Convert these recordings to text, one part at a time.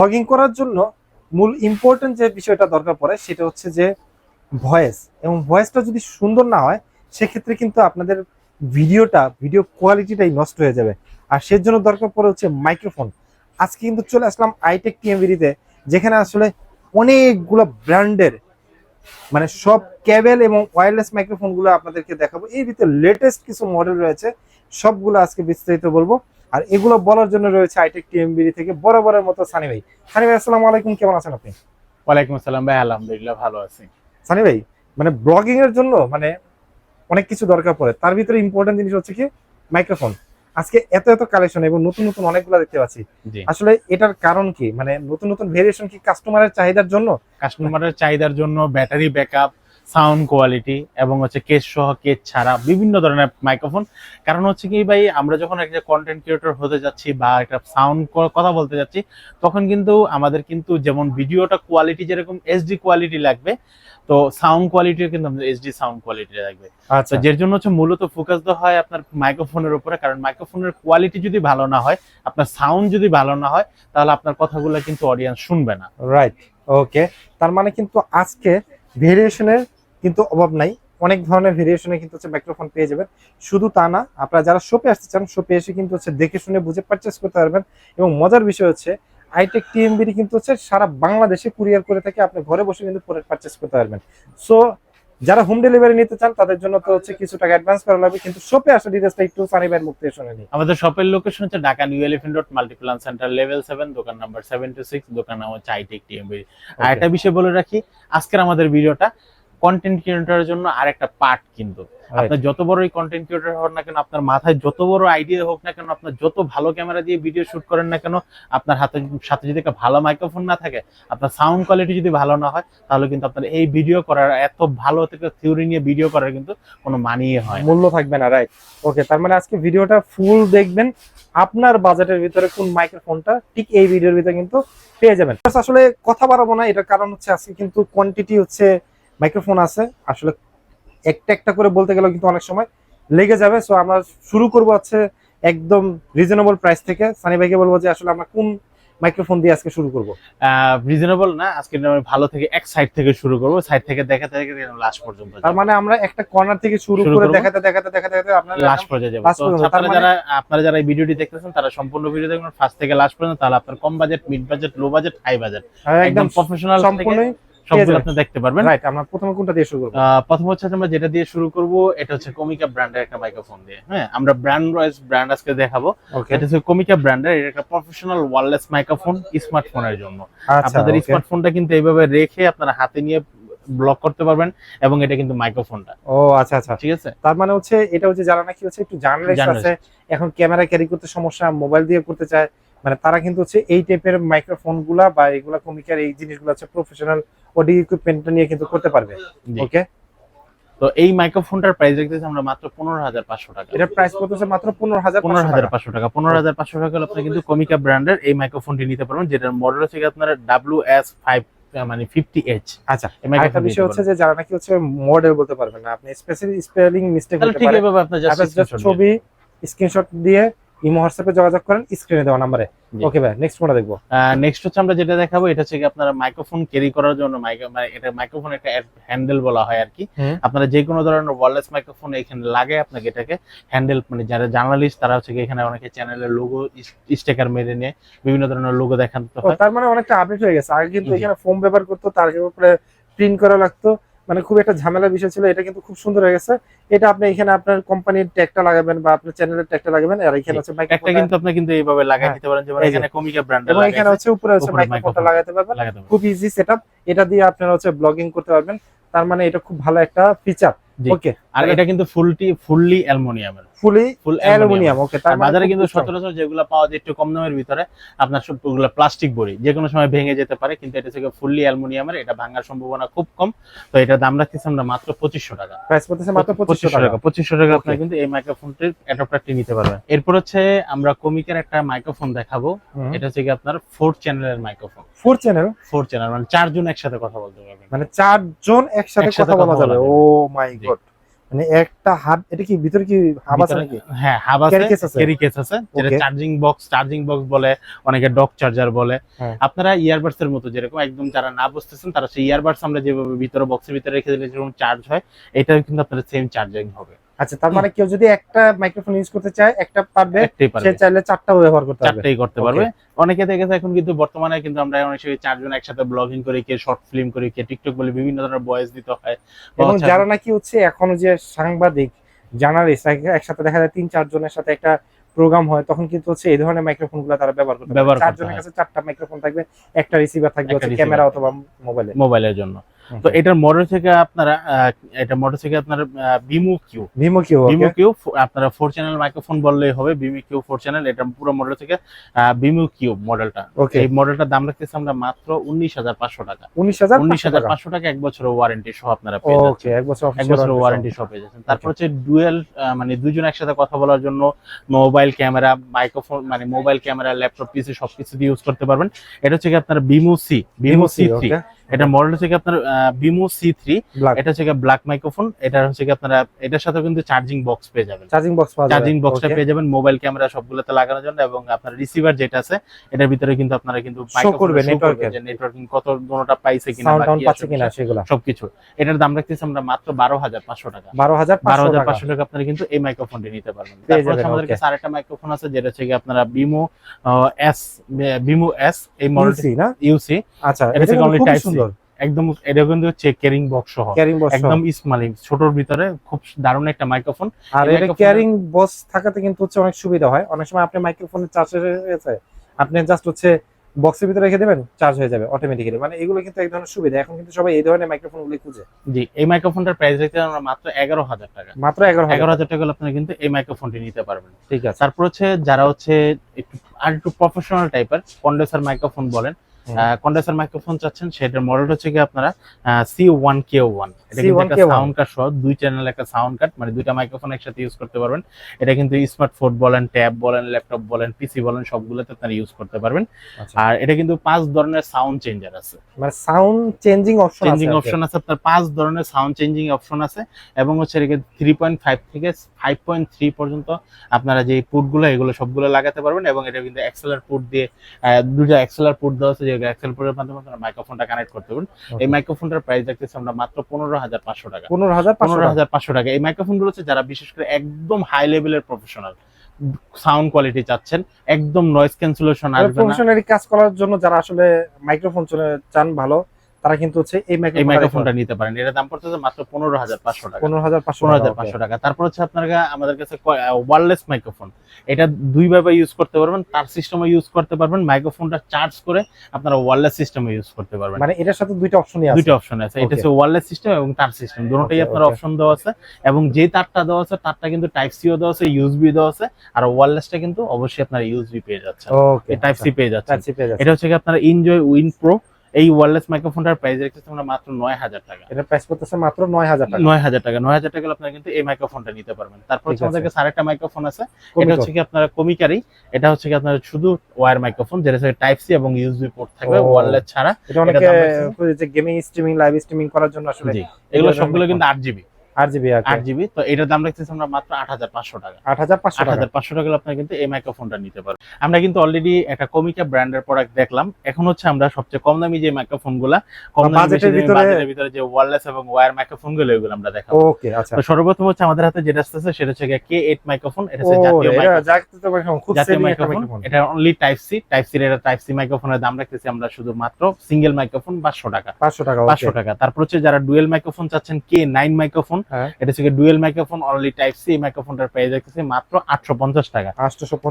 Blogging করার জন্য মূল ইম্পর্টেন্ট যে বিষয়টা দরকার পড়ে সেটা হচ্ছে যে ভয়েস এবং ভয়েসটা যদি সুন্দর না হয়, সেক্ষেত্রে কিন্তু আপনাদের ভিডিওটা ভিডিও কোয়ালিটিটাই নষ্ট হয়ে যাবে। আর সের জন্য দরকার পড়ে হচ্ছে মাইক্রোফোন আজকে কিন্তু চলে আসলাম আইটেক টিএমভিডিতে যেখানে আসলে অনেকগুলো ব্র্যান্ডের মানে সব ক্যাবেল এবং ওয়্যারলেস মাইক্রোফোনগুলো আপনাদেরকে দেখাবো। এই ভিতরে লেটেস্ট কিছু মডেল রয়েছে, সবগুলো আজকে বিস্তারিত বলব। আর এগুলো বলার জন্য রয়েছে আইটেক টিএমবিডি থেকে বরাবরের মতো সানি ভাই। সানি ভাই আসসালামু আলাইকুম কেমন আছেন আপনি? ওয়ালাইকুম আসসালাম ভাই আলহামদুলিল্লাহ ভালো আছি। সানি ভাই মানে ব্লগিং এর জন্য মানে অনেক কিছু দরকার পড়ে। তার ভিতরে ইম্পর্টেন্ট জিনিস হচ্ছে কি? মাইক্রোফোন আজকে এত এত কালেকশন এবং নতুন নতুন অনেকগুলো দেখতে পাচ্ছি। আসলে এটার কারণ কি? মানে নতুন নতুন ভেরিয়েশন কি কাস্টমারের চাহিদার জন্য? কাস্টমারের চাহিদার জন্য ব্যাটারি ব্যাকআপ সাউন্ড কোয়ালিটি এবং হচ্ছে কেস সহ কেস ছাড়া বিভিন্ন ধরনের মাইক্রোফোন। কারণ হচ্ছে কি ভাই আমরা যখন একটা কন্টেন্ট ক্রিয়েটর হতে যাচ্ছি বা একটা সাউন্ড কথা বলতে যাচ্ছি তখন কিন্তু আমাদের কিন্তু যেমন ভিডিওটা কোয়ালিটি যেরকম এইচডি কোয়ালিটি লাগবে তো সাউন্ড কোয়ালিটিও কিন্তু আমাদের এইচডি সাউন্ড কোয়ালিটি লাগবে। আচ্ছা। যার জন্য হচ্ছে মূলত ফোকাস দেওয়া হয় আপনার মাইক্রোফোনের উপরে কারণ মাইক্রোফোনের কোয়ালিটি যদি ভালো না হয় আপনার সাউন্ড যদি ভালো না হয় তাহলে আপনার কথাগুলো কিন্তু অডিয়েন্স শুনবে না। রাইট ওকে তার মানে কিন্তু আজকে ভেরিয়েশনের কিন্তু অভাব নাই। অনেক ধরনের ভেরিয়েশনে কিন্তু হচ্ছে মাইক্রোফোন পেয়ে যাবেন। শুধু তা না আপনারা যারা শপে আসতে চান শপে এসে কিন্তু হচ্ছে দেখে শুনে বুঝে পারচেস করতে পারবেন। এবং মজার বিষয় হচ্ছে আইটেক টিএমবিডি কিন্তু হচ্ছে সারা বাংলাদেশে কুরিয়ার করে থাকে আপনি ঘরে বসে কিন্তু পারচেস করতে পারবেন। সো যারা হোম ডেলিভারি নিতে চান তাদের জন্য তো হচ্ছে কিছু টাকা অ্যাডভান্স করা লাগবে কিন্তু শপে আসা ডিটেলসটা একটু সানি ভাইয়ের মুখ থেকে শুনে নিই আমাদের শপের লোকেশন হচ্ছে Dhaka new elephant road multiplan centre level seven দোকান নাম্বার সেভেন টু সিক্স দোকান নাম হচ্ছে আইটেক টিএমবি আর একটা বিষয় বলে রাখি আজকের আমাদের ভিডিওটা কন্টেন্ট ক্রিয়েটরের জন্য আর একটা পার্ট কিন্তু আপনার যত বড়ই কন্টেন্ট ক্রিয়েটর হোক না কেন আপনার মাথায় যত বড় আইডিয়া হোক না কেন আপনার যত ভালো ক্যামেরা দিয়ে ভিডিও শুট করেন না কেন আপনার হাতে সাথে যদি একটা ভালো মাইক্রোফোন না থাকে আপনার সাউন্ড কোয়ালিটি যদি ভালো না হয় তাহলে কিন্তু আপনার এই ভিডিও করার এত ভালো থেকে থিওরি নিয়ে ভিডিও করার কিন্তু কোনো মানিয়ে হয় মূল্য থাকবে না রাইট ওকে তার মানে আজকে ভিডিওটা ফুল দেখবেন আপনার বাজেটের ভিতরে কোন মাইক্রোফোনটা ঠিক এই ভিডিওর ভিতরে কিন্তু পেয়ে যাবেন। আসলে কথা বাড়াবো না এটার কারণ হচ্ছে আজকে কিন্তু কোয়ান্টিটি হচ্ছে মাইক্রোফোন আছে আসলে একটা একটা করে বলতে গেলেও কিন্তু অনেক সময় লেগে যাবে। সো আমরা শুরু করব হচ্ছে একদম রিজনেবল প্রাইস থেকে। সানি ভাইকে বলব যে আসলে আমরা কোন মাইক্রোফোন দিয়ে আজকে শুরু করব? রিজনেবল না আজকে আমি ভালো থেকে এক সাইড থেকে শুরু করব। সাইড থেকে দেখাতে দেখাতে লাস্ট পর্যন্ত তার মানে আমরা একটা কর্নার থেকে শুরু করে। দেখাতে দেখাতে দেখাতে দেখাতে আপনার লাস্ট যাব। পর্যন্ত। তার আপনারা মানে- যারা আপনারা যারা এই ভিডিওটি দেখতেছেন তারা সম্পূর্ণ ভিডিও দেখবেন। ফার্স্ট থেকে লাস্ট পর্যন্ত তাহলে আপনার কম budget mid budget low budget high budget একদম প্রফেশনাল থেকে সম্পূর্ণই সবগুলো। আপনি দেখতে পারবেন। রাইট আমরা প্রথমে কোনটা দিয়ে শুরু করব? প্রথম হচ্ছে আমরা যেটা দিয়ে শুরু করব এটা হচ্ছে কমিকা ব্র্যান্ডের একটা মাইক্রোফোন দিয়ে। হ্যাঁ আমরা ব্র্যান্ড ওয়াইজ ব্র্যান্ড আজকে দেখাবো। এটা হচ্ছে কমিকা ব্র্যান্ডের এটা একটা প্রফেশনাল ওয়্যারলেস মাইক্রোফোন স্মার্টফোনের জন্য। আচ্ছা আপনাদের. স্মার্টফোনটা কিন্তু এইভাবে রেখে আপনারা হাতে নিয়ে ব্লক করতে পারবেন এবং এটা কিন্তু মাইক্রোফোনটা ও আচ্ছা আচ্ছা। ঠিক আছে? তার মানে হচ্ছে এটা হচ্ছে যারা নাকি হচ্ছে একটু জার্নালিস্ট। আছে এখন ক্যামেরা ক্যারি করতে সমস্যা মোবাইল দিয়ে করতে চায় মানে তারা কিন্তু হচ্ছে এই টাইপের মাইক্রোফোনগুলা বা এগুলা কমিকার এই জিনিসগুলো হচ্ছে প্রফেশনাল অডিও ইকুইপমেন্টটা নিয়ে কিন্তু করতে পারবে। ওকে তো এই মাইক্রোফোনটার প্রাইস দেখতেছি আমরা মাত্র পনেরো হাজার পাঁচশো টাকা। এটার প্রাইস পড়তেছে মাত্র পনেরো হাজার পনেরো হাজার পাঁচশো টাকা। পনেরো হাজার পাঁচশো টাকা হলে আপনি কিন্তু কমিকা ব্র্যান্ডের এই মাইক্রোফোনটি নিতে পারবেন যেটার মডেল হচ্ছে আপনার ডাব্লিউ এস ফাইভ মানে ফিফটি এইচ আচ্ছা একটা বিষয় হচ্ছে যে যারা নাকি হচ্ছে মডেল বলতে পারবেন না আপনি স্পেশালি স্পেলিং মিস্টেক ঠিক এভাবে আপনার ছবি স্ক্রিনশট দিয়ে ইমো হোয়াটসঅ্যাপে যোগাযোগ করেন স্ক্রিনে দেওয়া নাম্বারে। ওকে ভাই নেক্সট কোনটা দেখব? নেক্সট হচ্ছে আমরা যেটা দেখাবো এটা হচ্ছে আপনারা মাইক্রোফোন ক্যারি করার জন্য মানে এটা মাইক্রোফোন একটা হ্যান্ডেল বলা হয় আর কি। আপনারা যে কোনো ধরনের ওয়্যারলেস মাইক্রোফোন এখানে লাগে আপনাকে এটাকে হ্যান্ডেল মানে যারা জার্নালিস্ট তারা হচ্ছে এখানে অনেকে চ্যানেলের লোগো স্টিকার মেরে নিয়ে বিভিন্ন ধরনের লোগো দেখাতে ও, হয় তার মানে অনেকটা আপডেট হয়ে গেছে। আগে কিন্তু এখানে ফোম ব্যবহার করতো তার উপরে প্রিন্ট করা লাগতো। মানে খুব একটা ঝামেলা বিষয় ছিল এটা কিন্তু খুব সুন্দর হয়ে গেছে। এটা আপনি এখানে আপনার কোম্পানির ট্যাগটা লাগাবেন বা আপনার চ্যানেলের ট্যাগটা লাগাবেন আর এখানে আছে হচ্ছে একটা কিন্তু আপনি কিন্তু এইভাবে লাগাই হ্যাঁ, দিতে পারেন যেমন এখানে কমিকা ব্র্যান্ড এবং এখানে হচ্ছে উপরে আছে মাইক মাইক্রোফোনটা লাগাতে পারবেন। খুব ইজি সেটআপ এটা দিয়ে আপনারা হচ্ছে ব্লগিং করতে পারবেন। তার মানে এটা খুব ভালো একটা ফিচার ওকে আর এটা কিন্তু ফুলটি ফুললি অ্যালুমিনিয়ামের। ফুলি ফুল অ্যালুমিনিয়াম ওকে তার মানে বাজারে কিন্তু। সচরাচর যেগুলো পাওয়া যায় একটু কম দামের ভিতরে আপনার সবগুলো প্লাস্টিক বড়ি যে কোনো সময় ভেঙে যেতে পারে কিন্তু এটা থেকে ফুললি অ্যালুমিনিয়ামের এটা ভাঙার সম্ভাবনা খুব কম। তো এটা দাম রাখতেছি আমরা মাত্র পঁচিশশো টাকা। প্রাইস পড়তেছে মাত্র পঁচিশশো টাকা। পঁচিশশো টাকা আপনি কিন্তু এই মাইক্রোফোনটির অ্যাডাপ্টারটি নিতে পারবেন। এরপর হচ্ছে আমরা কমিকের একটা মাইক্রোফোন দেখাবো। এটা হচ্ছে কি আপনার ফোর চ্যানেলের microphone four channel four channel মানে চারজন একসাথে কথা বলতে পারবেন। মানে চারজন একসাথে কথা বলা যাবে। ও মাই গড মানে একটা হাব এটা কি ভিতরে কি হাব আছে নাকি হ্যাঁ হাব আছে? ক্যারি কেস আছে যেটা চার্জিং বক্স চার্জিং বক্স বলে অনেকে ডক চার্জার বলে হ্যাঁ। আপনারা ইয়ারবাডস এর মতো যেরকম একদম যারা না বুঝতেছেন তারা সেই ইয়ারবাডস আমরা যেভাবে ভিতরে বক্সের ভিতরে রেখে দিলে যেরকম চার্জ হয় এটাও কিন্তু আপনার সেম চার্জিং হবে আচ্ছা তার মানে কেউ যদি একটা মাইক্রোফোন ইউজ করতে চায় একটা পারবে সে চাইলে চারটাও ব্যবহার করতে পারবে। চারটাই করতে পারবে। অনেকে দেখেছে এখন কিন্তু বর্তমানে কিন্তু আমরা অনেক সময় চারজন একসাথে ব্লগিং করি কে শর্ট ফিল্ম করি কে টিকটক বলে বিভিন্ন ধরনের ভয়েস দিতে হয়। এবং হচ্ছে- যারা নাকি হচ্ছে এখনও যে সাংবাদিক জার্নালিস্ট একসাথে দেখা যায় তিন চারজনের সাথে একটা প্রোগ্রাম হয় তখন কিন্তু হচ্ছে এই ধরনের মাইক্রোফোনগুলো তারা ব্যবহার করতে চারজনের কাছে চারটা মাইক্রোফোন থাকবে একটা রিসিভার থাকবে। ক্যামেরা অথবা মোবাইলে মোবাইলের জন্য। তো এটার মডেল থেকে আপনারা এটা মডেল থেকে আপনার বিমু কিউ ভিমো কি বিমু কিউ আপনারা ফোর চ্যানেল মাইক্রোফোন বললেই হবে বিমু কিউ ফোর চ্যানেল এটা পুরো মডেল থেকে বিমু কিউ মডেলটা এই মডেলটার দাম রাখতেছি আমরা মাত্র উনিশ হাজার পাঁচশো টাকা। উনিশ হাজার উনিশ হাজার পাঁচশো টাকা এক বছরের ওয়ারেন্টি সহ আপনারা পেয়ে যাচ্ছেন। এক বছর এক বছরের ওয়ারেন্টি সহ। পেয়ে যাচ্ছেন। তারপর হচ্ছে ডুয়েল মানে দুজন একসাথে কথা বলার জন্য মোবাইল ক্যামেরা মাইক্রোফোন মানে মোবাইল ক্যামেরা ল্যাপটপ পিসি সবকিছু দিয়ে ইউজ করতে পারবেন। এটা হচ্ছে কি আপনার বিমু সি বিমু সি থ্রি এটা মডেল হচ্ছে কি আপনার বিমু সি থ্রি এটা হচ্ছে ব্ল্যাক মাইক্রোফোন এটা হচ্ছে কি আপনারা এটার সাথে কিন্তু চার্জিং বক্স পেয়ে যাবেন। চার্জিং বক্স চার্জিং বক্সটা পেয়ে যাবেন মোবাইল ক্যামেরা সবগুলোতে লাগানোর জন্য এবং আপনার রিসিভার যেটা আছে এটার ভিতরে কিন্তু আপনারা কিন্তু নেটওয়ার্কিং কত দোনোটা পাইছে কিনা সেগুলো। সবকিছু। এটার দাম রাখতেছি আমরা মাত্র বারো হাজার পাঁচশো টাকা। বারো হাজার বারো হাজার পাঁচশো টাকা আপনারা কিন্তু এই মাইক্রোফোনটি নিতে পারবেন। তারপর আমাদের কাছে আরেকটা মাইক্রোফোন আছে যেটা হচ্ছে কি আপনারা বিমো এস বিমো এস এই মডেল ইউসি আচ্ছা এটা এটা থেকে কিন্তু only একদম এটা কিন্তু হচ্ছে ক্যারিং বক্স সহ। ক্যারিং বক্স একদম স্মলি ছোটর ভিতরে খুব দারুণ একটা মাইক্রোফোন আর এটা ক্যারিং বক্স থাকাতে কিন্তু হচ্ছে অনেক সুবিধা হয়। অনেক সময় আপনি মাইক্রোফোনের চার্জ হয়ে গেছে আপনি জাস্ট হচ্ছে বক্সের ভিতরে রেখে দেবেন চার্জ হয়ে যাবে অটোমেটিক্যালি মানে এগুলো কিন্তু এক ধরনের সুবিধা। এখন কিন্তু সবাই এই ধরনের মাইক্রোফোনগুলো খুঁজে। জি এই মাইক্রোফোনটার প্রাইস রেখে আমরা মাত্র এগারো হাজার টাকা। মাত্র এগারো এগারো হাজার টাকা হলে আপনারা কিন্তু এই মাইক্রোফোনটি নিতে পারবেন। ঠিক আছে। তারপর হচ্ছে যারা হচ্ছে একটু আর একটু প্রফেশনাল টাইপের কন্ডেন্সার মাইক্রোফোন বলেন। কন্ডেন্সার মাইক্রোফোন চাচ্ছেন সেটার মডেল হচ্ছে কি আপনারা সি ওয়ান কে ওয়ান এটা কিন্তু একটা সাউন্ড কার্ড সহ দুই চ্যানেল একটা সাউন্ড কার্ড মানে দুইটা মাইক্রোফোন একসাথে ইউজ করতে পারবেন। এটা কিন্তু স্মার্টফোন বলেন ট্যাব বলেন ল্যাপটপ বলেন পিসি বলেন সবগুলোতে আপনারা ইউজ করতে পারবেন। আচ্ছা। আর এটা কিন্তু পাঁচ ধরনের সাউন্ড চেঞ্জার আছে। মানে sound changing option changing option আছে আপনার পাঁচ ধরনের সাউন্ড চেঞ্জিং অপশন আছে এবং হচ্ছে থ্রি পয়েন্ট ফাইভ থেকে ফাইভ পয়েন্ট থ্রি পর্যন্ত আপনারা যে পুটগুলো এগুলো সবগুলো লাগাতে পারবেন এবং এটা কিন্তু এক্সেলার পুট দিয়ে দুটো এক্সেলার পুট দেওয়া আছে এক্সেল পুটের মাধ্যমে আপনারা মাইক্রোফোনটা কানেক্ট করতে পারবেন। এই মাইক্রোফোনটার প্রাইস দেখতেছি আমরা মাত্র পনেরো হাজার পাঁচশো টাকা। পনেরো হাজার পনেরো হাজার পাঁচশো টাকা। এই মাইক্রোফোনগুলো হচ্ছে যারা বিশেষ করে একদম হাই লেভেলের প্রফেশনাল সাউন্ড কোয়ালিটি চাচ্ছেন একদম নয়েজ ক্যান্সেলেশন আসবে প্রফেশনালি কাজ করার জন্য যারা আসলে মাইক্রোফোন চান ভালো তারা কিন্তু হচ্ছে এই মাইক্রোফোনটা নিতে পারেন। এটার দাম পড়তেছে মাত্র পনেরো হাজার পাঁচশো টাকা। পনেরো হাজার পাঁচশো পনেরো হাজার পাঁচশো টাকা। তারপর হচ্ছে আপনার আমাদের কাছে ওয়ারলেস মাইক্রোফোন এটা দুই ভাবে ইউজ করতে পারবেন। তার সিস্টেমে ইউজ করতে পারবেন। মাইক্রোফোনটা চার্জ করে আপনারা ওয়ারলেস সিস্টেমে ইউজ করতে পারবেন। মানে এটার সাথে দুইটা অপশন আছে। দুইটা অপশন আছে। এটা হচ্ছে ওয়ারলেস সিস্টেম এবং তার সিস্টেম দুটোই আপনার অপশন দেওয়া আছে। এবং যে তারটা দেওয়া আছে তারটা কিন্তু টাইপ সিও দেওয়া আছে ইউএসবি দেওয়া আছে। আর ওয়ারলেসটা কিন্তু অবশ্যই আপনারা ইউএসবি পেয়ে যাচ্ছেন। ওকে টাইপ সি পেয়ে যাচ্ছেন। টাইপ সি পেয়ে যাচ্ছে এটা হচ্ছে কি আপনারা এনজয় উইন প্রো এই ওয়ারলেস মাইক্রোফোনটার প্রাইস রেখেছে আমরা মাত্র নয় হাজার টাকা। এটা প্রাইস করতেছে মাত্র নয় হাজার টাকা। নয় হাজার টাকা নয় হাজার টাকা আপনারা কিন্তু এই মাইক্রোফোনটা নিতে পারবেন। তারপর হচ্ছে আমাদের কাছে আরেকটা মাইক্রোফোন আছে। এটা হচ্ছে কি আপনারা কমিকারি এটা হচ্ছে কি আপনার শুধু ওয়্যার মাইক্রোফোন যেটা হচ্ছে টাইপ সি এবং ইউএসবি পোর্ট থাকবে ওয়ারলেস ছাড়া। এটা অনেকে যে গেমিং স্ট্রিমিং লাইভ স্ট্রিমিং করার জন্য আসলে এগুলো সবগুলো কিন্তু আট জিবি আট জিবি আট জিবি তো এটার দাম রাখতেছি আমরা মাত্র আট হাজার পাঁচশো টাকা। আট হাজার পাঁচশো আট হাজার পাঁচশো টাকা আপনারা কিন্তু এই মাইক্রোফোনটা নিতে পারবেন। আমরা কিন্তু অলরেডি একটা কমিকা ব্র্যান্ডের প্রোডাক্ট দেখলাম। এখন হচ্ছে আমরা সবচেয়ে কম দামি যে মাইক্রোফোনগুলা কম বাজেটের ভিতরে- যে ওয়্যারলেস এবং ওয়্যার মাইক্রোফোনগুলো এগুলো আমরা দেখাবো। ওকে আচ্ছা। তো সর্বপ্রথম হচ্ছে আমাদের হাতে যেটা সেটা হচ্ছে কে এইট মাইক্রোফোন এটা হচ্ছে জাতীয় মাইক্রোফোন খুব জাতীয় মাইক্রোফোন মাইক্রোফোন এটা only type C type C এটা টাইপ সি মাইক্রোফোনের দাম রাখতেছি আমরা শুধুমাত্র সিঙ্গেল মাইক্রোফোন পাঁচশো টাকা। পাঁচশো টাকা পাঁচশো টাকা। তারপর হচ্ছে যারা ডুয়েল মাইক্রোফোন চাচ্ছেন কে নাইন মাইক্রোফোন। এটা হচ্ছে dual microphone only type C মাইক্রোফোনটার price রাখতেছি মাত্র আটশো পঞ্চাশ টাকা।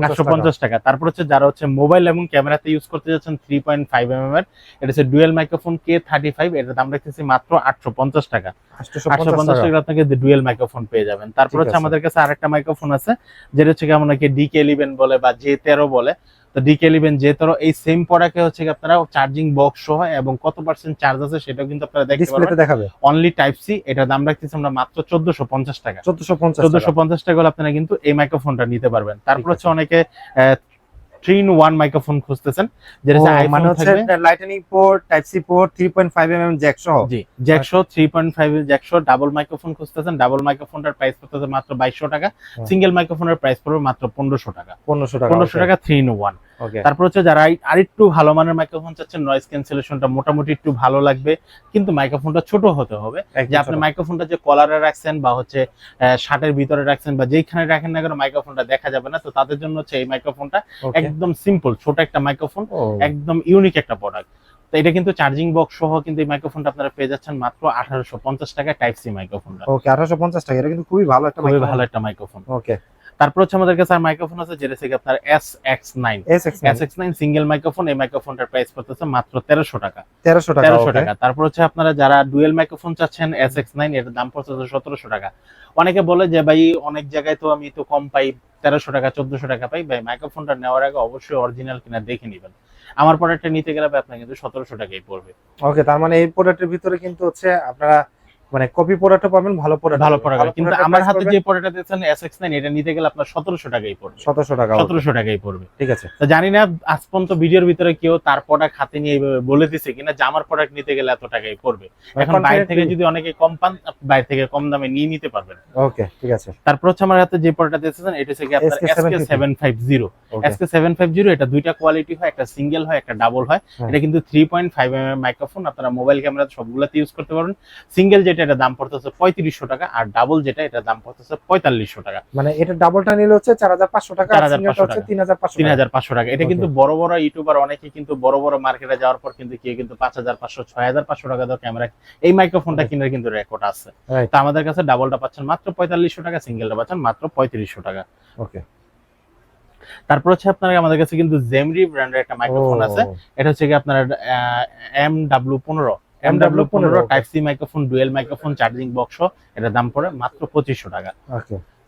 আটশো পঞ্চাশ টাকা। তারপর হচ্ছে যারা হচ্ছে মোবাইল এবং ক্যামেরাতে ইউজ করতে যাচ্ছেন থ্রি পয়েন্ট ফাইভ এম এর এটা হচ্ছে dual microphone K thirty five এটার দাম রাখতেছি মাত্র আটশো পঞ্চাশ টাকা। আটশো পঞ্চাশ টাকা। আপনাকে ডুয়েল মাইক্রোফোন পেয়ে যাবেন। তারপর হচ্ছে আমাদের কাছে আরেকটা মাইক্রোফোন আছে যেটা হচ্ছে কি আপনাকে ডিকে ইলেভেন বলে বা জে তেরো বলে তো ডিকে ইলেভেন যে তেরো এই সেম প্রোডাক্টে হচ্ছে আপনারা চার্জিং বক্স সহ এবং কত পার্সেন্ট চার্জ আছে সেটাও কিন্তু আপনারা দেখতে ডিসপ্লেতে পারবেন। দেখাবে। অনলি টাইপ সি এটা দাম রাখতেছি আমরা মাত্র চোদ্দশো পঞ্চাশ টাকা। চোদ্দশো পঞ্চাশ চোদ্দশো পঞ্চাশ টাকা হলে আপনারা কিন্তু এই মাইক্রোফোনটা নিতে পারবেন। তারপর হচ্ছে অনেকে আহ, থ্রি ইন ওয়ান মাইক্রোফোন খুঁজতেছেন যেটা মানে হচ্ছে lightning port type C port 3.5 M M jack সহ। জি জ্যাকশো থ্রি পয়েন্ট ফাইভ সহ ডাবল মাইক্রোফোন খুঁজতেছেন। ডাবল মাইক্রোফোনটার প্রাইস পড়তেছে মাত্র বাইশশো টাকা। সিঙ্গেল মাইক্রোফোনের প্রাইস পড়বে মাত্র পনেরোশো টাকা। 1500 টাকা পনেরোশো টাকা থ্রি ইন ওয়ান তারপর হচ্ছে যারা আর একটু ভালো মানের মাইক্রোফোন চাচ্ছেন নয়েজ ক্যান্সেলেশনটা মোটামুটি একটু ভালো লাগবে কিন্তু মাইক্রোফোনটা ছোট হতে হবে। যে আপনি মাইক্রোফোনটা যে কলারে রাখছেন বা হচ্ছে শার্টের ভিতরে রাখছেন বা যেখানে রাখেন না কেন মাইক্রোফোনটা দেখা যাবে না। তো তাদের জন্য হচ্ছে এই মাইক্রোফোনটা একদম সিম্পল ছোট একটা মাইক্রোফোন একদম ইউনিক একটা প্রোডাক্ট তো এটা কিন্তু চার্জিং বক্স সহ কিন্তু এই মাইক্রোফোনটা আপনারা পেয়ে যাচ্ছেন মাত্র আঠারোশো পঞ্চাশ টাকায় টাইপ সি মাইক্রোফোনটা ওকে 1850 টাকা এটা কিন্তু খুবই ভালো একটা খুবই ভালো একটা মাইক্রোফোন ওকে তারপর হচ্ছে আমাদের কাছে আর মাইক্রোফোন আছে যেটা থেকে আপনার S X nine S X nine single microphone এই মাইক্রোফোনটার প্রাইস পড়তেছে মাত্র তেরোশো টাকা। 1300 টাকা তেরোশো টাকা। তারপর হচ্ছে আপনারা যারা ডুয়েল মাইক্রোফোন চাচ্ছেন এস এক্স নাইন এর দাম পড়ছে সতেরোশো টাকা। অনেকে বলে যে ভাই অনেক জায়গায় তো আমি তো কম পাই তেরোশো টাকা চোদ্দশো টাকা পাই। ভাই মাইক্রোফোনটা নেওয়ার আগে অবশ্যই অরিজিনাল কিনা দেখে নেবেন। আমার প্রোডাক্টটা নিতে গেলে আপনার কিন্তু সতেরোশো টাকাই পড়বে। ওকে তার মানে এই প্রোডাক্টের ভিতরে কিন্তু হচ্ছে আপনারা মানে কপি প্রোডাক্টও পাবেন ভালো প্রোডাক্ট ভালো প্রোডাক্ট কিন্তু আমার হাতে যে প্রোডাক্টটা দিয়েছেন এস এক্স নাইন এটা নিতে গেলে আপনার সতেরোশো টাকাই পড়বে। 1700 টাকা সতেরোশো টাকাই পড়বে। ঠিক আছে। তো জানি না আজ পর্যন্ত ভিডিওর ভিতরে কেউ তার প্রোডাক্ট হাতে নিয়ে এইভাবে বলে দিছে কিনা যে আমার প্রোডাক্ট নিতে গেলে এত টাকাই পড়বে। এখন বাইরে থেকে যদি অনেকে কম পান বাইরে থেকে কম দামে নিয়ে নিতে পারবেন। ওকে ঠিক আছে। তারপর হচ্ছে আমার হাতে যে প্রোডাক্টটা দিয়েছেন এটা হচ্ছে কি আপনার S K seven five zero S K seven five zero এটা দুইটা কোয়ালিটি হয় একটা সিঙ্গেল হয় একটা ডাবল হয়। হ্যাঁ। এটা কিন্তু three point five M microphone আপনারা মোবাইল ক্যামেরা সবগুলোতে ইউজ করতে পারবেন। সিঙ্গেল যেটা এটা দাম পড়তেছে পঁয়ত্রিশশো টাকা আর ডাবল যেটা এটা দাম পড়তেছে পঁয়তাল্লিশশো টাকা। মানে এটা ডাবলটা নিলে হচ্ছে 4500 টাকা আর 4500 সিঙ্গেলটা হচ্ছে টাকা। 3500 তিন হাজার পাঁচশো টাকা। এটা কিন্তু বড় বড় ইউটিউবার অনেকে কিন্তু বড় বড় মার্কেটে যাওয়ার পর কিন্তু কেউ কিন্তু পাঁচ হাজার পাঁচশো ছয় হাজার পাঁচশো টাকা দাও ক্যামেরা এই মাইক্রোফোনটা. কিনার কিন্তু রেকর্ড আছে. তো আমাদের কাছে ডাবলটা পাচ্ছেন মাত্র পঁয়তাল্লিশশো টাকা সিঙ্গেলটা পাচ্ছেন মাত্র পঁয়ত্রিশশো টাকা। ওকে তারপর হচ্ছে আপনার আমাদের কাছে কিন্তু জেমরি ব্র্যান্ডের একটা মাইক্রোফোন আছে। এটা হচ্ছে কি আপনার এম ডাব্লিউ পনেরো। এম ডাব্লিউ পনেরো type C microphone dual microphone charging box এটার দাম পড়ে মাত্র পঁচিশশো টাকা।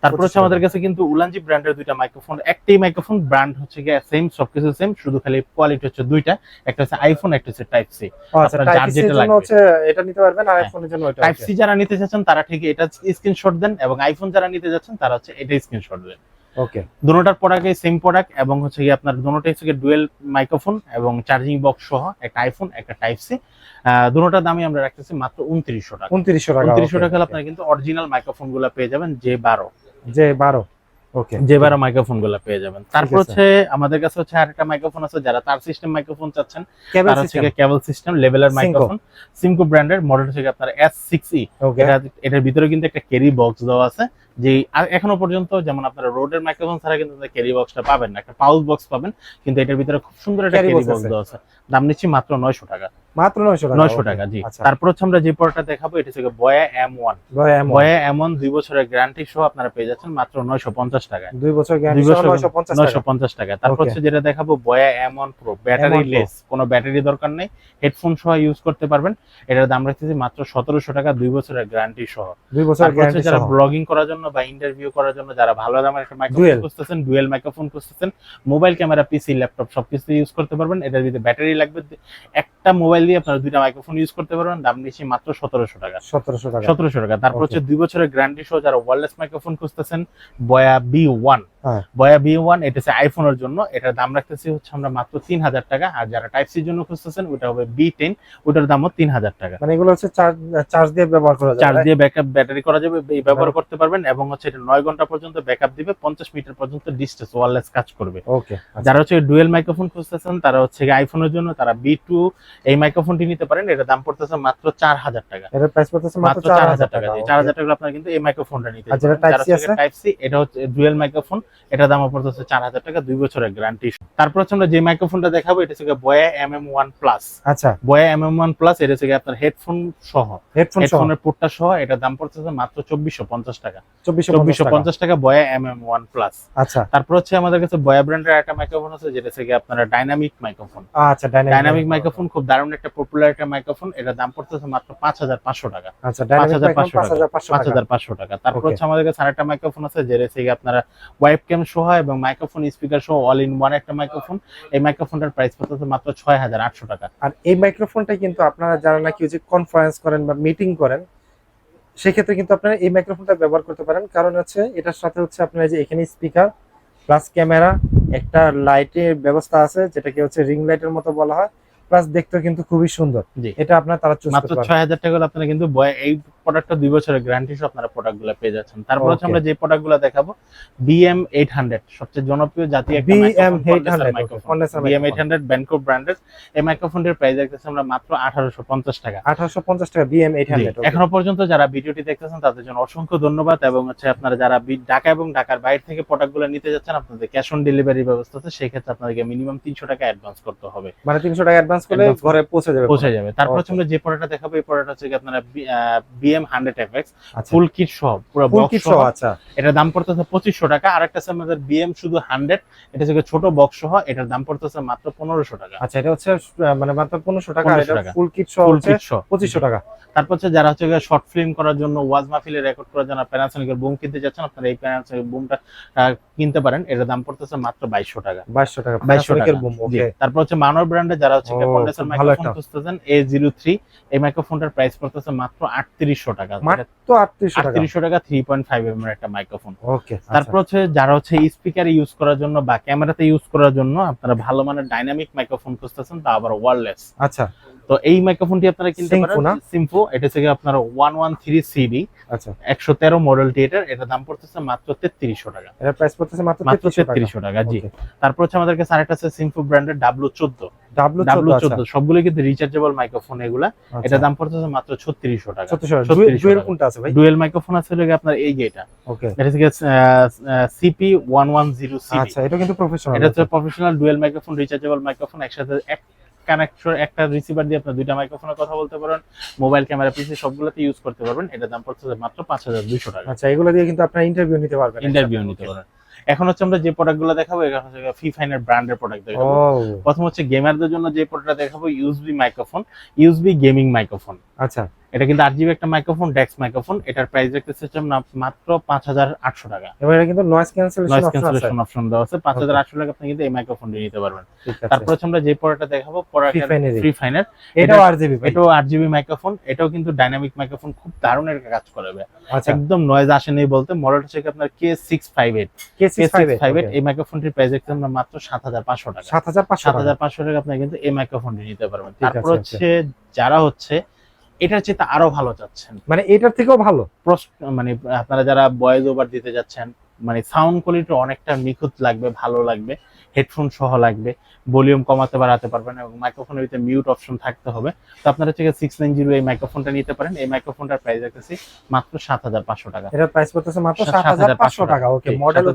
তারপর হচ্ছে আমাদের কাছে কিন্তু উলানজি ব্র্যান্ডের দুইটা মাইক্রোফোন একটাই মাইক্রোফোন ব্র্যান্ড হচ্ছে গিয়ে সেম সবকিছু সেম শুধু খালি কোয়ালিটি হচ্ছে দুইটা একটা হচ্ছে আইফোন একটা হচ্ছে টাইপ সি আচ্ছা আপনার যার যেটা লাগবে। এটা নিতে পারবেন আর হ্যাঁ। আইফোনের জন্য টাইপ সি যারা নিতে চাচ্ছেন তারা ঠিক এটা স্ক্রিনশট দেন এবং আইফোন যারা নিতে যাচ্ছেন তারা হচ্ছে এটা স্ক্রিনশট দেন। ওকে দুটোটার প্রোডাক্টে সেম প্রোডাক্ট এবং হচ্ছে গিয়ে আপনার দুটোটাই হচ্ছে ডুয়েল মাইক্রোফোন এবং চার্জিং বক্স সহ একটা আইফোন একটা টাইপ সি দুটোটার দামই আমরা রাখতেছি মাত্র উনত্রিশশো টাকা। 2900 টাকা উনত্রিশশো টাকা আপনারা কিন্তু অরিজিনাল মাইক্রোফোনগুলো পেয়ে যাবেন যে বারো। যে 12 ওকে যে বারো মাইক্রোফোনগুলো পেয়ে যাবেন। তারপর হচ্ছে আমাদের কাছে হচ্ছে আরেকটা মাইক্রোফোন আছে যারা তার সিস্টেম মাইক্রোফোন চাচ্ছেন তার হচ্ছে কেবল সিস্টেম লেভেলের। মাইক্রোফোন সিমকো ব্র্যান্ডের মডেল হচ্ছে আপনার এস সিক্স ই এটার ভিতরে কিন্তু একটা ক্যারি বক্স দেওয়া আছে। যে এখনও পর্যন্ত যেমন আপনারা রোডের মাইক্রোফোন ছাড়া কিন্তু ক্যারি বক্সটা পাবেন না। একটা পাউচ বক্স পাবেন কিন্তু এটার ভিতরে খুব সুন্দর একটা ক্যারি বক্স দেওয়া আছে। দাম নিচ্ছি মাত্র নয়শো টাকা। মাত্র 900 টাকা নয়শো টাকা জি। আচ্ছা। তারপর হচ্ছে আমরা যে প্রোডাক্টটা দেখাবো এটা হচ্ছে বয়া এম ওয়ান বয়া এমন দুই বছরের গ্যারান্টি সহ আপনারা পেয়ে যাচ্ছেন মাত্র নয়শো পঞ্চাশ টাকা দুই বছর গ্যারান্টি সহ 950 নয়শো টাকা। পঞ্চাশ টাকা। তারপর হচ্ছে যেটা দেখাবো বয়া এমন প্রো ব্যাটারি লেস কোনো ব্যাটারি দরকার নেই। হেডফোন সহ ইউজ করতে পারবেন। এটার দাম রাখতেছি মাত্র সতেরোশো টাকা দুই বছরের গ্যারান্টি সহ। দুই বছর গ্যারান্টি যারা ব্লগিং করার জন্য বা ইন্টারভিউ করার জন্য যারা ভালো দামের একটা মাইক্রোফোন খুঁজতেছেন ডুয়েল মাইক্রোফোন খুঁজতেছেন মোবাইল ক্যামেরা পিসি ল্যাপটপ সবকিছু ইউজ করতে পারবেন। এটার ভিতরে ব্যাটারি লাগবে। একটা মোবাইল দিয়ে আপনারা দুইটা মাইক্রোফোন ইউজ করতে পারবেন দাম নিচ্ছি মাত্র সতেরোশো টাকা। 1700 টাকা। সতেরোশো টাকা। তারপর হচ্ছে দুই বছরের গ্যারান্টি সহ যারা ওয়ারলেস মাইক্রোফোন খুঁজতেছেন Boya B one. Boya B one এটা হচ্ছে আইফোনের জন্য। এটার দাম রাখতেছি হচ্ছে আমরা মাত্র তিন হাজার টাকা। আর যারা টাইপ সির জন্য খুঁজতেছেন ওটা হবে বি টেন ওটার দামও তিন হাজার টাকা। মানে এগুলো হচ্ছে চার্জ চার্জ দিয়ে ব্যবহার করা যায় চার্জ দিয়ে ব্যাকআপ ব্যাটারি করা যাবে এই ব্যবহার হ্যাঁ। করতে পারবেন। এবং হচ্ছে এটা নয় ঘণ্টা পর্যন্ত ব্যাকআপ দিবে পঞ্চাশ মিটার পর্যন্ত ডিস্টেন্স ওয়ারলেস কাজ করবে। ওকে যারা হচ্ছে ডুয়েল মাইক্রোফোন খুঁজতেছেন তারা হচ্ছে আইফোনের জন্য তারা বি টু এই মাইক্রোফোনটি নিতে পারেন এটার দাম পড়তেছে মাত্র চার হাজার টাকা। এটার প্রাইস পড়তেছে মাত্র চার হাজার টাকা। চার হাজার টাকা আপনারা কিন্তু এই মাইক্রোফোনটা নিতে? টাইপ সি এটা হচ্ছে ডুয়েল মাইক্রোফোন এটা দাম পড়তেছে চার হাজার টাকা দুই বছরের গ্যারান্টি তারপর হচ্ছে আমরা যে মাইক্রোফোনটা দেখাবো এটা হচ্ছে Boya M M one plus আচ্ছা। বয়া এম এম ওয়ান প্লাস এটা হচ্ছে আপনার হেডফোন সহ। হেডফোন সহ? হেডফোনের পোর্টটা সহ এটা দাম পড়তেছে মাত্র চব্বিশশো পঞ্চাশ টাকা। 2450 চব্বিশশো পঞ্চাশ টাকা। বয়া এম এম ওয়ান প্লাস আচ্ছা। তারপর হচ্ছে আমাদের কাছে বয়া ব্র্যান্ডের একটা মাইক্রোফোন আছে যেটা হচ্ছে আপনার ডাইনামিক মাইক্রোফোন আচ্ছা ডাইনামিক ডাইনামিক মাইক্রোফোন খুব দারুণ একটা পপুলার একটা মাইক্রোফোন এটা দাম পড়তেছে মাত্র পাঁচ হাজার পাঁচশো টাকা। আচ্ছা ডাইনামিক 5500 5500 পাঁচ হাজার পাঁচশো টাকা। তারপর হচ্ছে আমাদের কাছে আরেকটা মাইক্রোফোন আছে যেটা আপনারা ওয়েব ক্যাম সহ এবং মাইক্রোফোন স্পিকার সহ অল ইন ওয়ান একটা মাইক্রোফোন এই মাইক্রোফোনটার প্রাইস পড়তেছে মাত্র ছয় হাজার আটশো টাকা। আর এই মাইক্রোফোনটা কিন্তু আপনারা যারা নাকি যে কনফারেন্স করেন বা মিটিং করেন সেক্ষেত্রে কিন্তু আপনারা এই মাইক্রোফোনটা ব্যবহার করতে পারেন। কারণ হচ্ছে, এটার সাথে হচ্ছে আপনার যে এখানে স্পিকার প্লাস ক্যামেরা একটা লাইটের ব্যবস্থা আছে, যেটাকে হচ্ছে রিং লাইটের মতো বলা হয়। প্লাস দেখতে কিন্তু খুবই সুন্দর। এটা আপনার তারা চুজ মাত্র করতে পারবে ছয় হাজার টাকা হলে আপনারা কিন্তু এই প্রোডাক্টটা দুই বছরের গ্যারান্টি সহ আপনারা প্রোডাক্টগুলো পেয়ে যাচ্ছেন। তারপর হচ্ছে আমরা যে প্রোডাক্টগুলো দেখাবো বিএম এইট হান্ড্রেড সবচেয়ে জনপ্রিয় জাতীয় একটা BM 800 microphone B M eight microphone। Hundred ব্যানকো ব্র্যান্ডের এই মাইক্রোফোনটির প্রাইস দেখতেছি আমরা মাত্র আঠারোশো পঞ্চাশ টাকা। আঠারোশো পঞ্চাশ টাকা বিএম এইট জি, হান্ড্রেড এখনও পর্যন্ত যারা ভিডিওটি দেখতেছেন তাদের জন্য অসংখ্য ধন্যবাদ এবং হচ্ছে আপনারা যারা ঢাকা এবং ঢাকার বাইরে থেকে প্রোডাক্টগুলো নিতে যাচ্ছেন আপনাদের ক্যাশ অন ডেলিভারি ব্যবস্থা আছে। সেই ক্ষেত্রে আপনাদেরকে মিনিমাম তিনশো টাকা অ্যাডভান্স করতে হবে। মানে তিনশো টাকা অ্যাডভান্স করলে ঘরে পৌঁছে যাবে পৌঁছে যাবে। তারপর হচ্ছে আমরা যে প্রোডাক্টটা দেখাবো এই প্রোডাক্ট হচ্ছে কি আপনারা B M hundred F X full kit সহ পুরো বক্স কিট সহ। আচ্ছা। এটার দাম পড়তেছে পঁচিশশো টাকা আর একটা আছে আমাদের বিএম শুধু হান্ড্রেড এটা হচ্ছে ছোট বক্স সহ এটার দাম পড়তেছে মাত্র পনেরোশো টাকা। আচ্ছা এটা হচ্ছে মানে মাত্র পনেরোশো টাকা আর এটা ফুল কিট সহ হচ্ছে পঁচিশশো টাকা। তারপর হচ্ছে যারা হচ্ছে শর্ট ফিল্ম করার জন্য ওয়াজ মাহফিলে রেকর্ড করার জন্য প্যানাসোনিকের বুম কিনতে যাচ্ছেন আপনারা এই প্যানাসোনিক বুমটা কিনতে পারেন এটার দাম পড়তেছে মাত্র বাইশশো টাকা। বাইশশো টাকা বাইশশো Panasonic টাকা। এর boom, জি। okay. তারপর হচ্ছে মানব ব্র্যান্ডে যারা হচ্ছে কন্ডেন্সার মাইক্রোফোন খুঁজতেছেন এ জিরো থ্রি এই মাইক্রোফোনটার প্রাইস পড়তেছে মাত্র আটত্রিশশো টাকা। মাত্র আটত্রিশশো টাকা। আটত্রিশশো টাকা থ্রি পয়েন্ট ফাইভ এম এর একটা মাইক্রোফোন ওকে তারপর হচ্ছে যারা হচ্ছে স্পিকারে ইউজ করার জন্য বা ক্যামেরাতে ইউজ করার জন্য আপনারা ভালো মানের ডাইনামিক মাইক্রোফোন খুঁজতেছেন তা আবার ওয়ারলেস আচ্ছা। তো এই মাইক্রোফোনটি আপনারা কিনতে পারেন। সিম্ফো এটা থেকে আপনার ওয়ান ওয়ান থ্রি সিডি আচ্ছা। একশো তেরো মডেলটি এটার এটা দাম পড়তেছে মাত্র তেত্রিশশো টাকা। এর প্রাইস পড়তেছে মাত্র মাত্র তেত্রিশশো টাকা। জি। তারপর হচ্ছে আমাদের কাছে আরেকটা আছে সিম্ফো ব্র্যান্ডের ডাব্লু চোদ্দ। ডাব্লু ডাব্লু চোদ্দ চোদ্দ সবগুলো কিন্তু রিচার্জেবল মাইক্রোফোন এগুলা। এটা দাম পড়তেছে মাত্র ছত্রিশশো টাকা। 3600 ডুয়েল। কোনটা আছে ভাই? ডুয়েল মাইক্রোফোন আছে হলো আপনার এই যে এটা। ওকে এটা থেকে C P one one zero C D আচ্ছা এটা কিন্তু প্রফেশনাল এটা হচ্ছে professional dual microphone rechargeable microphone একসাথে এক কানেকশন একটা রিসিভার দিয়ে আপনি দুইটা মাইক্রোফোনে কথা বলতে পারেন মোবাইল ক্যামেরা পিসি সবগুলোতে ইউজ করতে পারবেন। এটার দাম পড়ছে মাত্র পাঁচ হাজার দুইশো টাকা। আচ্ছা এগুলো দিয়ে কিন্তু আপনার ইন্টারভিউ নিতে পারবেন। ইন্টারভিউ নিতে পারেন এখন হচ্ছে আমরা যে প্রোডাক্টগুলো দেখাবো এখন হচ্ছে ফি ফাইনের ব্র্যান্ডের প্রোডাক্ট দেখাবো। প্রথম হচ্ছে গেমারদের জন্য যে প্রোডাক্টটা দেখাবো USB microphone USB gaming microphone আচ্ছা। এটা কিন্তু আট জিবি একটা মাইক্রোফোন ডেক্স মাইক্রোফোন এটার প্রাইস দেখতেছে সিস্টেম না- মাত্র পাঁচ হাজার আটশো টাকা। এবার এটা কিন্তু নয়েজ ক্যান্সেলেশন অপশন আছে। ক্যান্সেলেশন অপশন দেওয়া আছে। পাঁচ হাজার আটশো টাকা আপনি কিন্তু এই মাইক্রোফোনটি নিতে পারবেন। তারপর আমরা যে প্রোডাক্টটা দেখাবো ফ্রি ফাইনের এটাও আরজিবি এটাও আট জিবি মাইক্রোফোন এটাও কিন্তু ডাইনামিক মাইক্রোফোন খুব দারুণ একটা কাজ করবে আচ্ছা। একদম নয়েজ আসেনি বলতে। মডেল হচ্ছে কি আপনার K six five eight K six five eight এই মাইক্রোফোনটির প্রাইস দেখতে আমরা মাত্র সাত হাজার পাঁচশো টাকা। সাত হাজার পাঁচশো সাত হাজার পাঁচশো টাকা আপনি কিন্তু এই মাইক্রোফোনটি নিতে পারবেন। তারপর হচ্ছে যারা হচ্ছে এটার চেয়ে আরও ভালো চাচ্ছেন? মানে এটার থেকেও ভালো? মানে আপনারা যারা ভয়েস ওভার দিতে যাচ্ছেন মানে সাউন্ড কোয়ালিটি অনেকটা নিখুঁত লাগবে ভালো লাগবে হেডফোন সহ লাগবে ভলিউম কমাতে বাড়াতে পারবেন এবং মাইক্রোফোনের ভিতরে মিউট অপশন থাকতে হবে। তো আপনারা হচ্ছে সিক্স নাইন জিরো এই মাইক্রোফোনটা নিতে পারেন। এই মাইক্রোফোনটার প্রাইস রাখতেছি মাত্র সাত হাজার পাঁচশো টাকা। এটার প্রাইস পড়তেছে মাত্র সাত হাজার পাঁচশো 7,500 টাকা। Okay model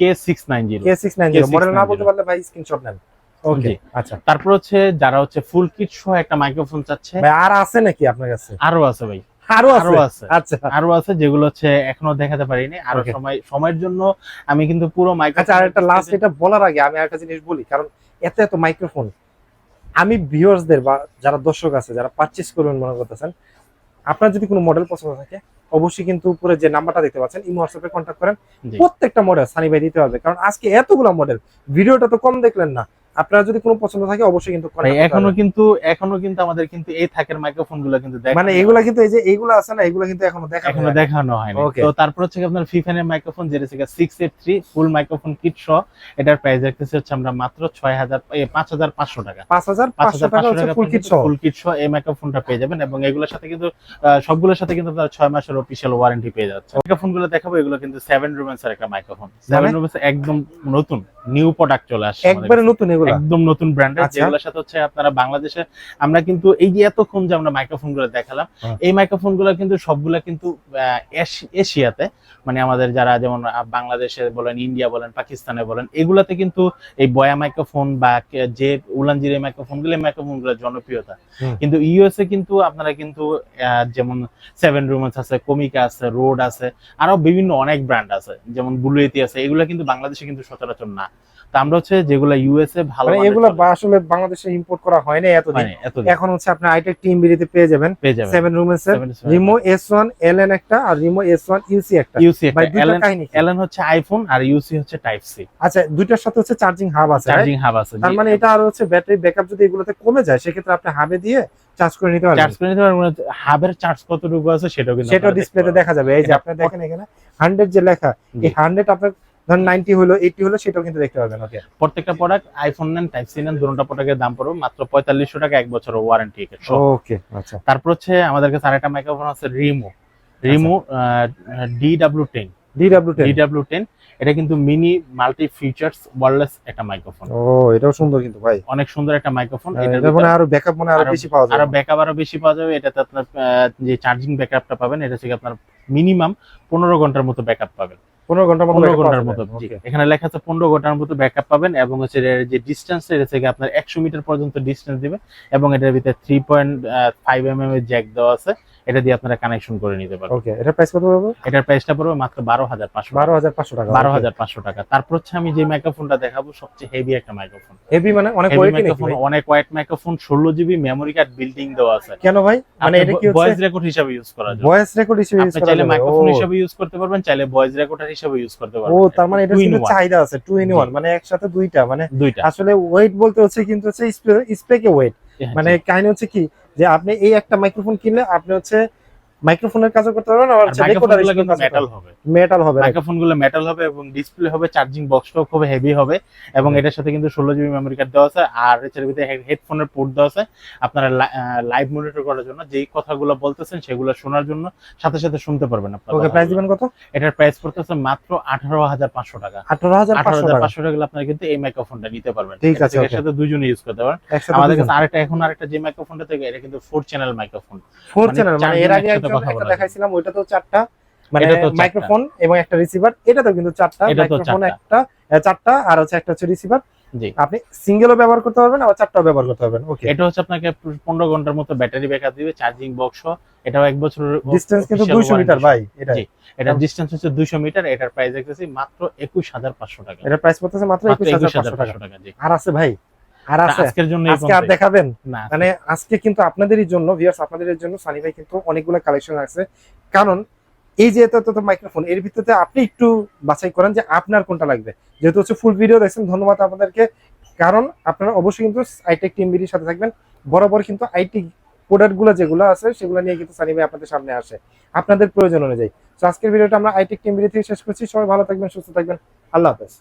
K six nine zero K six nine zero model না বলতে পারলে ভাই স্ক্রিনশট নেন। ওকে। আচ্ছা। তারপর হচ্ছে যারা হচ্ছে ফুল কিট সহ একটা মাইক্রোফোন চাচ্ছে। ভাই আর আছে নাকি আপনার কাছে? আরও আছে ভাই। আরও আরও আছে। আচ্ছা। আরও আছে যেগুলো হচ্ছে এখনও দেখাতে পারিনি। আরও. সময় সময়ের জন্য আমি কিন্তু পুরো মাইক্রোফোন আচ্ছা আর একটা লাস্ট এটা বলার আগে আমি আরেকটা জিনিস বলি কারণ এত এত মাইক্রোফোন আমি ভিউয়ার্সদের বা যারা দর্শক আছে যারা পারচেজ করবেন মনে করতেছেন আপনার যদি কোনো মডেল পছন্দ থাকে অবশ্যই কিন্তু উপরে যে নাম্বারটা দেখতে পাচ্ছেন ইমো হোয়াটসঅ্যাপে কন্ট্যাক্ট করেন। প্রত্যেকটা মডেল সানি ভাই দিতে হবে কারণ আজকে এতগুলো মডেল ভিডিওটা তো কম দেখলেন না। আপনার যদি কোনো পছন্দ থাকে অবশ্যই কিন্তু করতে এখনও কিন্তু এখনও কিন্তু আমাদের কিন্তু এই থাকের মাইক্রোফোনগুলো কিন্তু দেখানো মানে এগুলা কিন্তু এই যে এইগুলো আছে না এগুলো কিন্তু এখনও দেখা এখনও দেখানো হয়নি। তো তারপর হচ্ছে আপনার ফিফানের মাইক্রোফোন যেটা six eight three full microphone kit সহ এটার প্রাইস রাখতেছে হচ্ছে আমরা মাত্র ছয় হাজার পাঁচ হাজার পাঁচশো টাকা। পাঁচ হাজার পাঁচ হাজার টাকা পাঁচশো টাকা ফুল কিট সহ। ফুল কিট সহ এই মাইক্রোফোনটা পেয়ে যাবেন এবং এগুলোর সাথে কিন্তু সবগুলোর সাথে কিন্তু আপনারা ছয় মাসের অফিসিয়াল ওয়ারেন্টি পেয়ে যাচ্ছে। মাইক্রোফোনগুলো দেখাবো এগুলো কিন্তু সেভেন রুমেন্স এর একটা মাইক্রোফোন সেভেন রুমেন্স একদম নতুন নিউ প্রোডাক্ট চলে আসছে একবারে নতুন এগুলা। একদম নতুন ব্র্যান্ডের আচ্ছা। যেগুলোর সাথে হচ্ছে আপনারা বাংলাদেশে আমরা কিন্তু এই যে এতক্ষণ যে আমরা মাইক্রোফোনগুলো দেখালাম হ্যাঁ। এই মাইক্রোফোনগুলো কিন্তু সবগুলা কিন্তু এশিয়াতে মানে আমাদের যারা যেমন বাংলাদেশে বলেন ইন্ডিয়া বলেন পাকিস্তানে বলেন এগুলাতে কিন্তু এই বয়া মাইক্রোফোন বা যে উলানজির মাইক্রোফোনগুলো মাইক্রোফোনগুলো জনপ্রিয়তা। কিন্তু ইউএসএ কিন্তু আপনারা কিন্তু যেমন সেভেন রুমেন্স আছে কমিকা আছে রোড আছে আরও বিভিন্ন অনেক ব্র্যান্ড আছে যেমন বুলুয়েতি আছে এগুলো কিন্তু বাংলাদেশে কিন্তু সচরাচর না তো আমরা হচ্ছে যেগুলো ইউএসএ ভালো মানে এগুলো আসলে বাংলাদেশে ইম্পোর্ট করা হয় না এতদিন। এখন হচ্ছে আপনি আইটেক টিম পেয়ে যাবেন। সেভেন রুমের set Rimo S one L N একটা আর রিমো এস ওয়ান ইউসি একটা। ইউসি এলএন কি? এলএন হচ্ছে আইফোন আর ইউসি হচ্ছে টাইপ সি আচ্ছা দুইটার সাথে হচ্ছে চার্জিং হাব আছে চার্জিং হাব আছে। তার মানে এটা আর হচ্ছে ব্যাটারি ব্যাকআপ যদি এগুলোতে কমে যায় সেক্ষেত্রে আপনি হাবে দিয়ে চার্জ করে নিতে চার্জ করে নিতে পারবেন হাবের চার্জ কতটুকু আছে সেটাও কিন্তু দেখতে ডিসপ্লেতে দেখা যাবে। এই যে আপনি দেখেন এখানে হান্ড্রেড যে লেখা এই হান্ড্রেড আপনার ধরেন নাইনটি হলো এইটি হলো সেটাও কিন্তু দেখতে পারবেন ওকে প্রত্যেকটা প্রোডাক্ট আইফোন নেন টাইপ সি নেন দুটো প্রোডাক্টের দাম পড়বে মাত্র পঁয়তাল্লিশশো টাকা এক বছরের ওয়ারেন্টি ওকে আচ্ছা। তারপর হচ্ছে আমাদের কাছে আরেকটা মাইক্রোফোন আছে Rimo Rimo ten D W ten এটা কিন্তু মিনি মাল্টি ফিচার্স একটা মাইক্রোফোন ও এটাও সুন্দর কিন্তু ভাই। অনেক সুন্দর একটা মাইক্রোফোন এটা এটা আরও ব্যাকআপ মনে আরও আরো- বেশি পাওয়া আরও যাবে ব্যাকআপ আরও বেশি পাওয়া যাবে। এটাতে আপনার যে চার্জিং ব্যাকআপটা পাবেন এটা থেকে আপনার মিনিমাম পনেরো ঘণ্টার মতো ব্যাকআপ পাবেন। পনেরো ঘণ্টার মতো পনেরো ঘণ্টার মতো। এখানে লেখা আছে পনেরো ঘণ্টার মতো ব্যাকআপ পাবেন এবং হচ্ছে এর যে ডিস্টেন্স এটা থেকে আপনার একশো মিটার পর্যন্ত ডিস্টেন্স দিবে এবং এটার ভিতরে three point five M M এর জ্যাক দেওয়া আছে। এটা দিয়ে আপনারা কানেকশন করে নিতে পারবেন। ওকে এটা প্রাইস কত পড়বে? এটার প্রাইসটা পড়বে মাত্র বারো হাজার পাঁচশো বারো হাজার পাঁচশো টাকা বারো হাজার পাঁচশো টাকা। তারপর হচ্ছে আমি যে মাইক্রোফোনটা দেখাবো সবচেয়ে হেভি একটা মাইক্রোফোন হেভি মানে অনেক ওয়েট মাইক্রোফোন অনেক ওয়াইট মাইক্রোফোন ষোলো G B memory card built in দেওয়া আছে। কেন ভাই? মানে এটা কি হচ্ছে? ভয়েস রেকর্ড হিসাবে ইউজ করা যায়। ভয়েস রেকর্ড হিসেবে ইউজ করা চাইলে যাবে। মাইক্রোফোন। হিসাবে ইউজ করতে পারবেন চাইলে ভয়েস রেকর্ডার হিসাবে ইউজ করতে পারবেন। ও তার মানে এটা কিন্তু। চাহিদা আছে টু ইন জি। ওয়ান মানে একসাথে দুইটা মানে দুইটা। আসলে ওয়েট বলতে হচ্ছে কিন্তু হচ্ছে স্পেকে ওয়েট মানে কাহিনী হচ্ছে কি যে আপনি এই একটা মাইক্রোফোন কিনলে আপনি হচ্ছে মাইক্রোফোনের কাজও করতে পারবেন আবারগুলো কিন্তু মেটাল হবে। মেটাল হবে মাইক্রোফোনগুলো মেটাল হবে এবং ডিসপ্লে হবে চার্জিং বক্সটাও খুব হেভি হবে এবং এটার সাথে কিন্তু ষোলো জিবি মেমোরি কার্ড দেওয়া আছে আর এটার ভিতরে হেডফোনের পোর্ট দেওয়া আছে। আপনারা লাইভ মনিটর করার জন্য যেই কথাগুলো বলতেছেন সেগুলো শোনার জন্য সাথে সাথে শুনতে পারবেন আপনার। ওকে প্রাইস দিবেন কত? এটার প্রাইস পড়তেছে মাত্র আঠারো হাজার পাঁচশো টাকা। আঠারো হাজার আঠারো পাঁচশো হাজার টাকা আপনারা কিন্তু এই মাইক্রোফোনটা নিতে পারবেন। ঠিক আছে, এর. সাথে দুজনে ইউজ করতে একসাথে আমাদের কাছে আরেকটা এখন আরেকটা যে মাইক্রোফোনটা থেকে এটা কিন্তু ফোর চ্যানেল মাইক্রোফোন ফোর মানে চ্যানেল মানে এর আগে একসাথে কথা বলা দেখাইছিলাম ওইটা তো চারটা। মানে। মাইক্রোফোন এবং একটা রিসিভার এটা তো কিন্তু চারটা মাইক্রোফোন একটা চারটা আর হচ্ছে একটা হচ্ছে রিসিভার জি। আপনি সিঙ্গেলও ব্যবহার করতে পারবেন আবার চারটাও ব্যবহার করতে পারবেন। ওকে এটা হচ্ছে আপনাকে পনেরো ঘণ্টার মতো ব্যাটারি ব্যাকআপ দিবে চার্জিং বক্স এটাও এক বছরের ডিসটেন্স কিন্তু official দুইশো মিটার ভাই এটা জি। এটা ডিস্টেন্স হচ্ছে দুইশো মিটার এটার প্রাইস দেখতেছি মাত্র একুশ হাজার পাঁচশো টাকা। এটা প্রাইস পড়তেছে মাত্র মাত্র একুশ একুশ হাজার হাজার পাঁচশো টাকা। পাঁচশো টাকা জি। আর আছে ভাই আর আছে? আজকের জন্য আজকে আর দেখাবেন? মানে আজকে কিন্তু আপনাদেরই জন্য ভিউয়ার্স আপনাদের জন্য সানি ভাই কিন্তু অনেকগুলো কালেকশন আছে। কারণ এই যে এত মাইক্রোফোন এর ভিতরে আপনি একটু বাছাই করেন যে আপনার কোনটা লাগবে। যেহেতু হচ্ছে ফুল ভিডিও দেখছেন ধন্যবাদ আপনাদেরকে। কারণ আপনারা অবশ্যই কিন্তু আইটেক টিম বিডির সাথে থাকবেন। বরাবর কিন্তু আইটি প্রোডাক্টগুলো যেগুলো আছে সেগুলো নিয়ে কিন্তু সানি ভাই আপনাদের সামনে আসে। আপনাদের প্রয়োজন অনুযায়ী। তো আজকের ভিডিওটা আমরা আইটেক টিম বিডি থেকে শেষ করছি। সবাই ভালো থাকবেন সুস্থ থাকবেন। আল্লাহ হাফেজ।